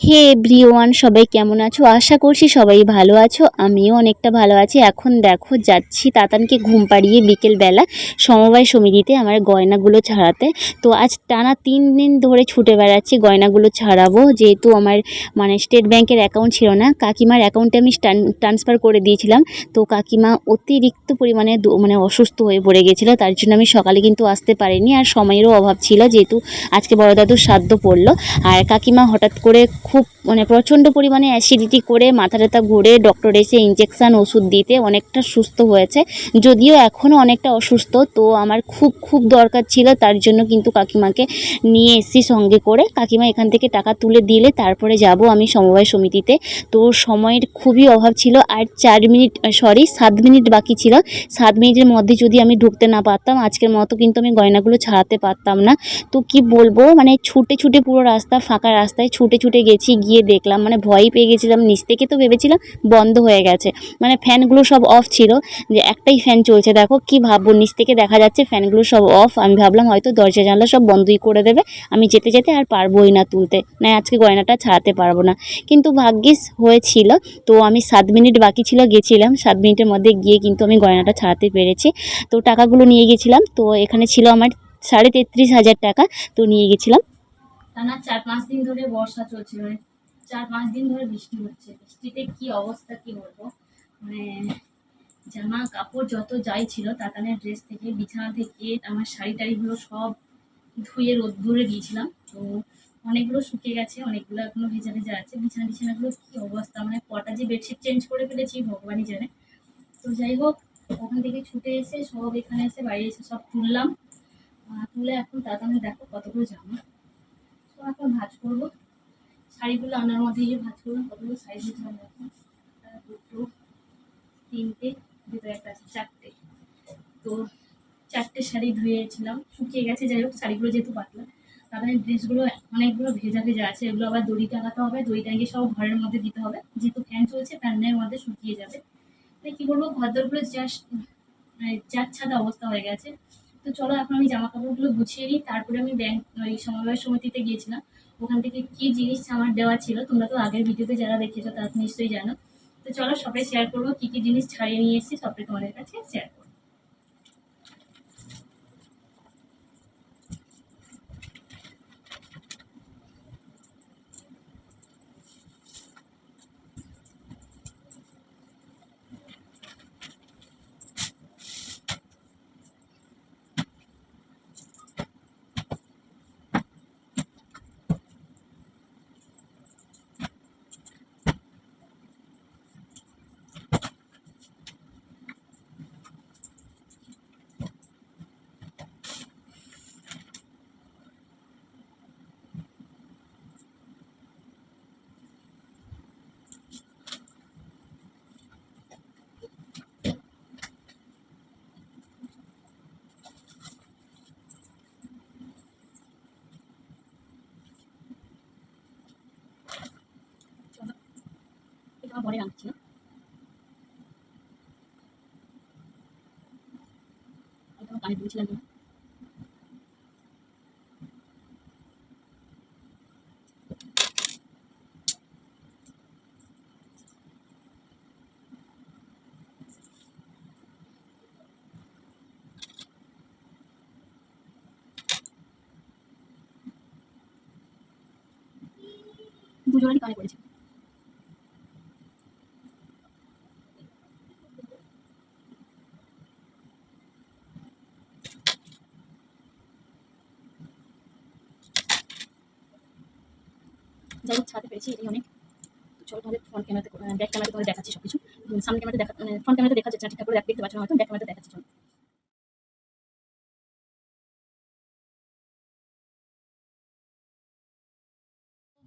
হে everyone, সবাই কেমন আছো? আশা করছি সবাই ভালো আছো। আমিও অনেকটা ভালো আছি। এখন দেখো, যাচ্ছি তাতানকে ঘুম পাড়িয়ে বিকেলবেলা সমবায় সমিতিতে আমার গয়নাগুলো ছাড়াতে। তো আজ টানা তিন দিন ধরে ছুটে বেড়াচ্ছি, গয়নাগুলো ছাড়াবো। যেহেতু আমার মানে স্টেট ব্যাংকের অ্যাকাউন্ট ছিল না, কাকিমার অ্যাকাউন্টে আমি ট্রান্সফার করে দিয়েছিলাম। তো কাকিমা অতিরিক্ত পরিমাণে মানে অসুস্থ হয়ে পড়ে গেছিল, তার জন্য আমি সকালে কিন্তু আসতে পারিনি। আর সময়েরও অভাব ছিল, যেহেতু আজকে বড় দাদুর শ্রাদ্ধ পড়ল। আর কাকিমা হঠাৎ করে খুব মানে প্রচণ্ড পরিমাণে অ্যাসিডিটি করে, মাথা টাথা ঘুরে ডক্টর এসে ইঞ্জেকশান ওষুধ দিতে অনেকটা সুস্থ হয়েছে। যদিও এখনও অনেকটা অসুস্থ, তো আমার খুব খুব দরকার ছিল, তার জন্য কিন্তু কাকিমাকে নিয়ে এসেছি সঙ্গে করে। কাকিমা এখান থেকে টাকা তুলে দিলে, তারপরে যাব আমি সমবায় সমিতিতে। তো সময়ের খুবই অভাব ছিল, আর চার মিনিট সরি সাত মিনিট বাকি ছিল। সাত মিনিটের মধ্যে যদি আমি ঢুকতে না পারতাম, আজকের মতো কিন্তু আমি গয়নাগুলো ছাড়াতে পারতাম না। তো কি বলব মানে ছুটে ছুটে পুরো রাস্তা, ফাঁকা রাস্তায় ছুটে ছুটে গেছি। গিয়ে দেখলাম। মানে ভয়ই পেয়ে গেছিলাম, নিচ থেকে তো ভেবেছিলাম বন্ধ হয়ে গেছে। মানে ফ্যানগুলো সব অফ ছিল, যে একটাই ফ্যান চলছে। দেখো কি ভাববো, নিচ থেকে দেখা যাচ্ছে ফ্যানগুলো সব অফ আমি ভাবলাম হয়তো দরজা, জানলা সব বন্ধই করে দেবে। আমি যেতে যেতে আর পারবোই না তুলতে। না আজকে গয়নাটা ছাড়াতে পারব না। কিন্তু ভাগ্যিস হয়েছিল। তো আমি সাত মিনিট বাকি ছিল, গেছিলাম। সাত মিনিটের মধ্যে গিয়ে কিন্তু আমি গয়নাটা ছাড়াতে পেরেছি। তো টাকাগুলো নিয়ে গেছিলাম। তো এখানে ছিল আমার সাড়ে তেত্রিশ হাজার টাকা। তো নিয়ে গেছিলাম। টানা চার পাঁচ দিন ধরে বর্ষা চলছে মানে চার পাঁচ দিন ধরে বৃষ্টি হচ্ছে। বৃষ্টিতে কি অবস্থা কি বলব? মানে জামা কাপড় যত যাই ছিল তাতানের ড্রেস থেকে, বিছানা থেকে, আমার শাড়ি টাড়িগুলো সব ধুয়ে রোদ দূরে দিয়েছিলাম। তো অনেকগুলো শুকিয়ে গেছে, অনেকগুলো এখনও ভেজা ভেজা আছে। বিছানা বিছানাগুলো কি অবস্থা? মানে কটা যে বেডশিট চেঞ্জ করে ফেলেছি, ভগবানই জানে। তো যাই হোক, ওখান থেকে ছুটে এসে সব এখানে এসে বাইরে এসে সব তুললাম। তুলে এখন তাতানে দেখো কতগুলো জামা। এখন ভাজ করব। শাড়িগুলো আনার মধ্যে গিয়ে ভাজ করলাম, কতগুলো সাইজ দুটো, তিনটে, দুটো একটা আছে, চারটে। তো চারটে শাড়ি ধুয়েছিলাম, শুকিয়ে গেছে, যাই হোক, শাড়িগুলো যেহেতু পাতলা। তাদের ড্রেসগুলো অনেকগুলো ভেজা ভেজা আছে, এগুলো আবার দড়ি টাঙাতে হবে, দড়ি টাঙিয়ে সব ঘরের মধ্যে দিতে হবে। যেহেতু ফ্যান চলছে ফ্যানের মধ্যে শুকিয়ে যাবে। তাই কী বলব, ঘরদোরগুলো জাস্ট মানে যাচ্ছাদা অবস্থা হয়ে গেছে। তো চলো, এখন আমি জামা কাপড়গুলো গুছিয়ে নিই। তারপরে আমি ব্যাংক ওই সমবায় সমিতিতে গিয়েছিলাম। ওখান থেকে কি জিনিস আমার দেওয়া ছিল, তোমরা তো আগের ভিডিওতে যারা দেখেছ তারা নিশ্চয়ই জানো। তো চলো সবাই শেয়ার করব। কি কি জিনিস ছাড়িয়ে নিয়ে এসেছি, সবটাই তোমাদের কাছে শেয়ার করব। এটা আমার বলে রাখছি না আমি তোমার কানে দিয়েছিলাম না দুজনেরই কানে পড়েছে যাই হোক ছাড়তে পেরেছি, এটাই অনেক। চলো তোমাদের ফ্রন্ট ক্যামেরাতে ব্যাক ক্যামেরাতে তোমাদের দেখাচ্ছি সব কিছু সামনে ক্যামেরাতে দেখা মানে ফ্রন্ট ক্যামেরাতে দেখা যাচ্ছে না, ঠিকঠাক করে দেখতে পাচ্ছ না হয়তো ব্যাক ক্যামেরাতে দেখাচ্ছি, চলো।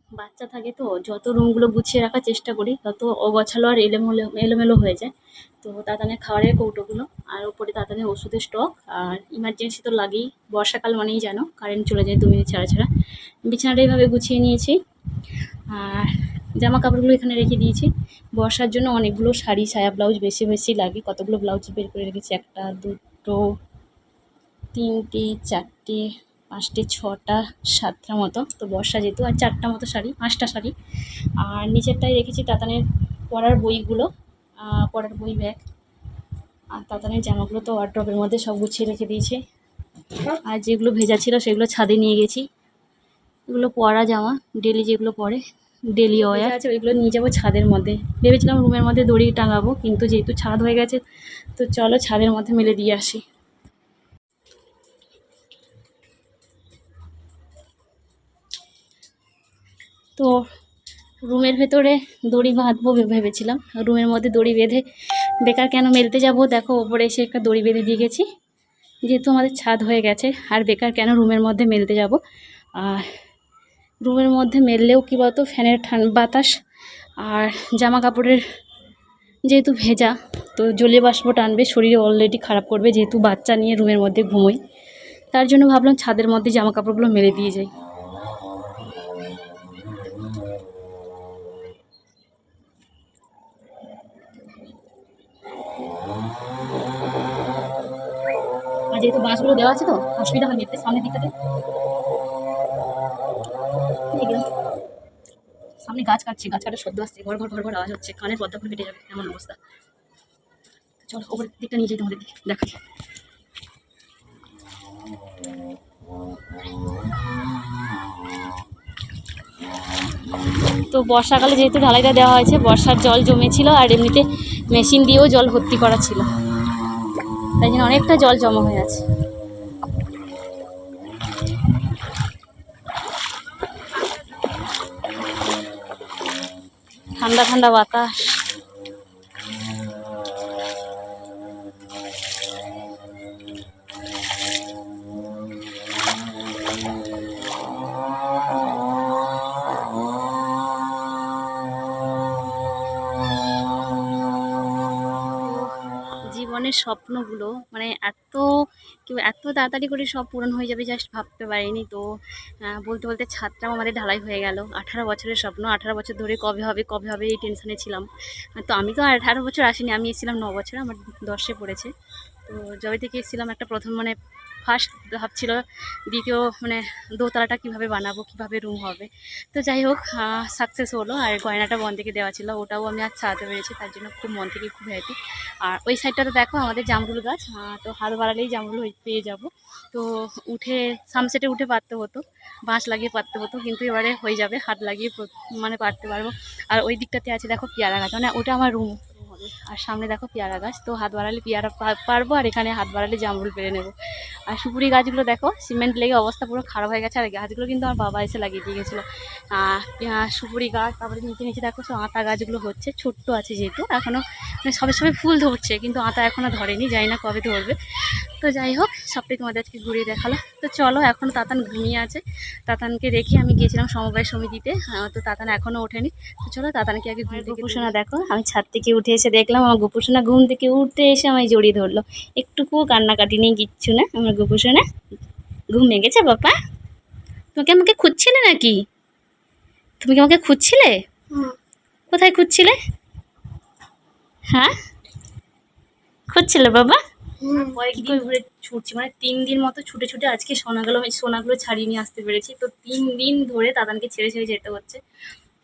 বাচ্চা থাকে তো, যত রুমগুলো গুছিয়ে রাখার চেষ্টা করি, তত অগোছালো আর এলোমেলো এলোমেলো হয়ে যায়। তো তাতানের খাবারের কৌটোগুলো, আর ওপরে তাতানের ওষুধের স্টক আর ইমার্জেন্সি তো লাগেই, বর্ষাকাল মানেই জানো কারেন্ট চলে যায় দু মিনিট ছাড়া ছাড়া। বিছানাটা এইভাবে গুছিয়ে নিয়েছি। আর জামা কাপড়গুলো এখানে রেখে দিয়েছি। বর্ষার জন্য অনেকগুলো শাড়ি সায়া ব্লাউজ বেশি বেশি লাগে। কতগুলো ব্লাউজ বের করে রেখেছি? একটা, দুটো, তিনটে, চারটে, পাঁচটি, ছটা, সাতটা মতো। তো বর্ষা যেহেতু, আর চারটা মতো শাড়ি, পাঁচটা শাড়ি। আর নিচেরটায় রেখেছি তাতানের পড়ার বইগুলো পড়ার বই ব্যাগ আর তাতানের জামাগুলো তো ওয়ার্ড্রপের মধ্যে সব গুছিয়ে রেখে দিয়েছে। আর যেগুলো ভেজা ছিল সেগুলো ছাদে নিয়ে গেছি। এগুলো পরা জামা ডেলি যেগুলো পরে ডেলি ওয়ার আছে ওইগুলো নিয়ে যাব ছাদের মধ্যে। ভেবেছিলাম রুমের মধ্যে দড়ি টাঙাবো কিন্তু যেহেতু ছাদ হয়ে গেছে তো চলো ছাদের মধ্যে মেলে দিয়ে আসি। তো রুমের ভেতরে দড়ি বাঁধবো ভেবেছিলাম। রুমের মধ্যে দড়ি বেঁধে বেকার কেন মেলতে যাব? দেখো ওপরে এসে একটা দড়ি বেঁধে দিয়ে গেছি। যেহেতু আমাদের ছাদ হয়ে গেছে আর বেকার কেন রুমের মধ্যে মেলতে যাব? আর রুমের মধ্যে মেললেও কী বলতো, ফ্যানের ঠান বাতাস আর জামা কাপড়ের যেহেতু ভেজা, তো জলীয় বাষ্প টানবে, শরীরে অলরেডি খারাপ করবে, যেহেতু বাচ্চা নিয়ে রুমের মধ্যে ঘুমোই। তার জন্য ভাবলাম ছাদের মধ্যে জামা কাপড়গুলো মেলে দিয়ে যাই। আর যেহেতু বাঁশগুলো দেওয়া আছে তো, অসুবিধা হয়নি এতে সামনের দিকটাতে। সামনে গাছ কাটছে, গাছ কাটার শব্দ আসছে, ঘর ঘর ঘর ঘর, আওয়াজ হচ্ছে, কানের পর্দা ফুলে যাবে, এমন অবস্থা। চলো, ওপরের দিকটা নিয়ে যাই তোমাদের তো বর্ষাকালে যেহেতু ঢালাইটা দেওয়া হয়েছে, বর্ষার জল জমেছিল আর এমনিতে মেশিন দিয়েও জল ভর্তি করা ছিল। তাই জন্য অনেকটা জল জমা হয়ে আছে। ঠান্ডা ঠান্ডা বাতাস জীবনের স্বপ্নগুলো মানে এত কেউ এত তাড়াতাড়ি করে সব পূরণ হয়ে যাবে জাস্ট ভাবতে পারিনি তো। বলতে বলতে ছাদটাও আমাদের ঢালাই হয়ে গেল। আঠারো বছরের স্বপ্ন, আঠারো বছর ধরে কবে হবে কবে হবে এই টেনশনে ছিলাম। তো আমি তো আঠারো বছর আসিনি, আমি এসেছিলাম ন বছর, আমার দশে পড়েছে। তো যবে থেকে এসেছিলাম একটা প্রথম মানে ফার্স্ট ভাবছিল দ্বিতীয় মানে দোতলাটা কীভাবে বানাবো, কীভাবে রুম হবে। তো যাই হোক সাকসেস হলো আর গয়নাটা মন থেকে দেওয়া ছিল, ওটাও আমি আজ চালাতে পেরেছি, তার জন্য খুব মন থেকে খুব হ্যাপি আর ওই সাইডটাতে দেখো, আমাদের জামরুল গাছ তো হাত বাড়ালেই জামরুল পেয়ে যাব। তো উঠে সামসেটে উঠে পারতে হতো, বাঁশ লাগিয়ে পারতে হতো, কিন্তু এবারে হয়ে যাবে, হাত লাগিয়ে মানে পারতে পারব। আর ওই দিকটাতে আছে, দেখো পেয়ারা গাছ মানে ওটা আমার রুম হবে আর সামনে দেখো পেয়ারা গাছ, তো হাত বাড়ালে পেয়ারা পারব আর এখানে হাত বাড়ালে জামরুল পেরে নেব। আর সুপুরি গাছগুলো দেখো, সিমেন্ট লেগে অবস্থা পুরো খারাপ হয়ে গেছে, আর গাছগুলো কিন্তু আমার বাবা এসে লাগিয়ে দিয়ে গেছিল। সুপুরি গাছ, তারপরে নিচে নিচে দেখো সব গাছগুলো হচ্ছে, ছোট্ট আছে যেহেতু এখনও মানে সবে সবে ফুল ধরছে কিন্তু আতা এখনও ধরেনি যাই না কবে ধরবে। তো যাই হোক সবটাই তোমাদের আজকে ঘুরিয়ে দেখাল। তো চলো এখনও তাতান ঘুমিয়ে আছে। তাতানকে রেখে আমি গিয়েছিলাম সমবায় সমিতিতে। তো তাতান এখনও ওঠেনি। তো চলো তাতানকে আগে ঘুম থেকে গোপুসোনা দেখো আমি ছাদ থেকে উঠে এসে দেখলাম আমার গোপুসোনা ঘুম থেকে উঠতে এসে আমায় জড়িয়ে ধরলো। একটুকুও কান্নাকাটি নেই কিচ্ছু না আমার গোপুসোনা। ঘুম ভেঙেছে বাবা? তোমাকে আমাকে খুঁজছিলে নাকি? তুমি কি আমাকে খুঁজছিলে? কোথায় খুঁজছিলে? হ্যাঁ? খুঁজছিলে বাবা? কয়েকদিন ধরে ছুটছি মানে তিন দিন মতো ছুটে ছুটে আজকে সোনাগুলো সোনাগুলো ছাড়িয়ে নিয়ে আসতে পেরেছি। তো তিন দিন ধরে দাদানকে ছেড়ে ছেড়ে যেতে হচ্ছে।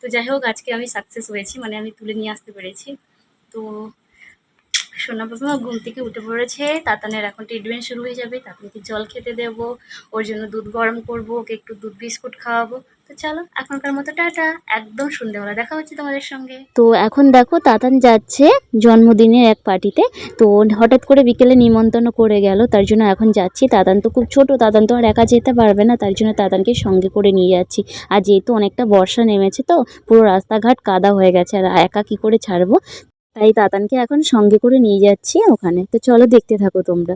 তো যাই হোক আজকে আমি সাকসেস হয়েছি মানে আমি তুলে নিয়ে আসতে পেরেছি। তো সোনা বাবা ঘুম থেকে উঠে পড়েছে, তাতানের এখন ট্রিটমেন্ট শুরু হয়ে যাবে, তাতানকে জল খেতে দেবো, ওর জন্য দুধ গরম করব, ওকে একটু দুধ বিস্কুট খাওয়াবো। তো চলো, এখনকার মতো টাটা, একদম সন্ধ্যেবেলা দেখা হচ্ছে তোমাদের সঙ্গে। তো এখন দেখো, তাতান যাচ্ছে জন্মদিনের এক পার্টিতে, তো হঠাৎ করে বিকেলে নিমন্ত্রণ করে গেল, তার জন্য এখন যাচ্ছি। তাতান তো খুব ছোট, তাতান তো আর একা যেতে পারবে না, তার জন্য তাতানকে সঙ্গে করে নিয়ে যাচ্ছি। আর যেহেতু অনেকটা বর্ষা নেমেছে তো, পুরো রাস্তাঘাট কাদা হয়ে গেছে, আর একা কি করে ছাড়বো? তাই তাতানকে এখন সঙ্গে করে নিয়ে যাচ্ছি ওখানে। তো চলো দেখতে থাকো তোমরা।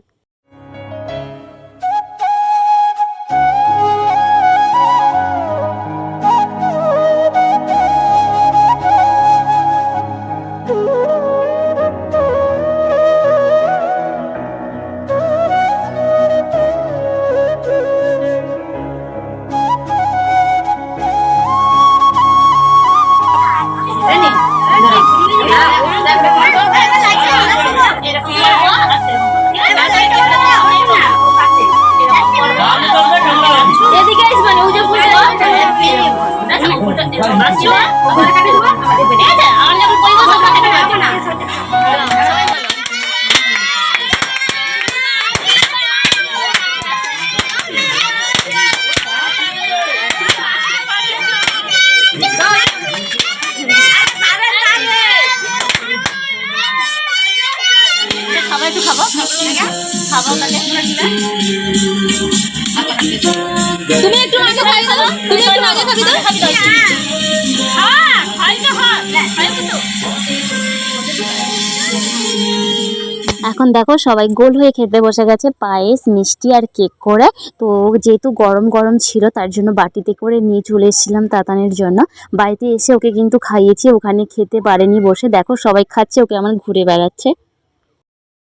এখন দেখো সবাই গোল হয়ে খেতে বসে গেছে, পায়েস, মিষ্টি আর কেক করে। তো যেহেতু গরম গরম ছিল, তার জন্য বাটিতে করে নিয়ে চলে এসেছিলাম তাতানের জন্য। বাড়িতে এসে ওকে কিন্তু খাইয়েছি, ওখানে খেতে পারেনি বসে। দেখো সবাই খাচ্ছে, ওকে আমার ঘুরে বেড়াচ্ছে।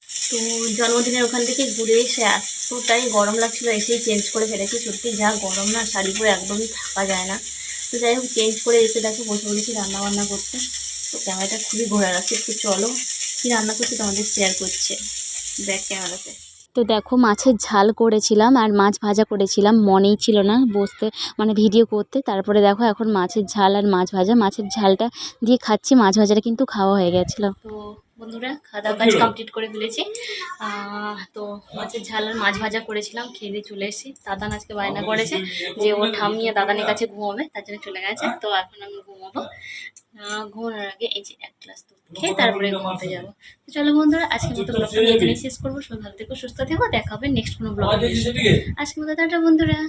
তো জন্মদিনের ওখান থেকে ঘুরে এসে এতটাই গরম লাগছিল এসেই চেঞ্জ করে ফেলেছি। সত্যি যা গরম না শাড়ি পরে একদমই থাকা যায় না। তো যাই হোক চেঞ্জ করে এসে দেখো বসে পড়েছি রান্না বান্না করতে। তো ক্যামেরাটা খুবই ঘোরা রাখছে একটু চলো কী রান্না করছি তোমাদের শেয়ার করছে। ব্যাক ক্যামেরাতে। তো দেখো মাছের ঝাল করেছিলাম আর মাছ ভাজা করেছিলাম। মনেই ছিল না বসতে মানে ভিডিও করতে। তারপরে দেখো এখন মাছের ঝাল আর মাছ ভাজা। মাছের ঝালটা দিয়ে খাচ্ছি মাছ ভাজাটা কিন্তু খাওয়া হয়ে গেছিল। তো বন্ধুরা খাওয়া দাওয়া কাজ কমপ্লিট করে ফেলেছি। তো মাছের ঝাল আর মাছ ভাজা করেছিলাম খেয়ে দিয়ে চলে এসেছি। দাদান আজকে বায়না করেছে যে ও ঠামিয়ে দাদানের কাছে ঘুমাবে তার জন্য চলে গেছে। তো এখন আমি ঘুমাবো। ঘুমানোর আগে এই যে এক গ্লাস দুধ খেয়ে তারপরে ঘুমাতে যাব। তো চলো বন্ধুরা আজকে মতো ব্লগটা এখানেই শেষ করব। সবাই ভালো থেকো সুস্থ থেকো। দেখা হবে নেক্সট কোনো ব্লগ আজকে মতো টাটা বন্ধুরা।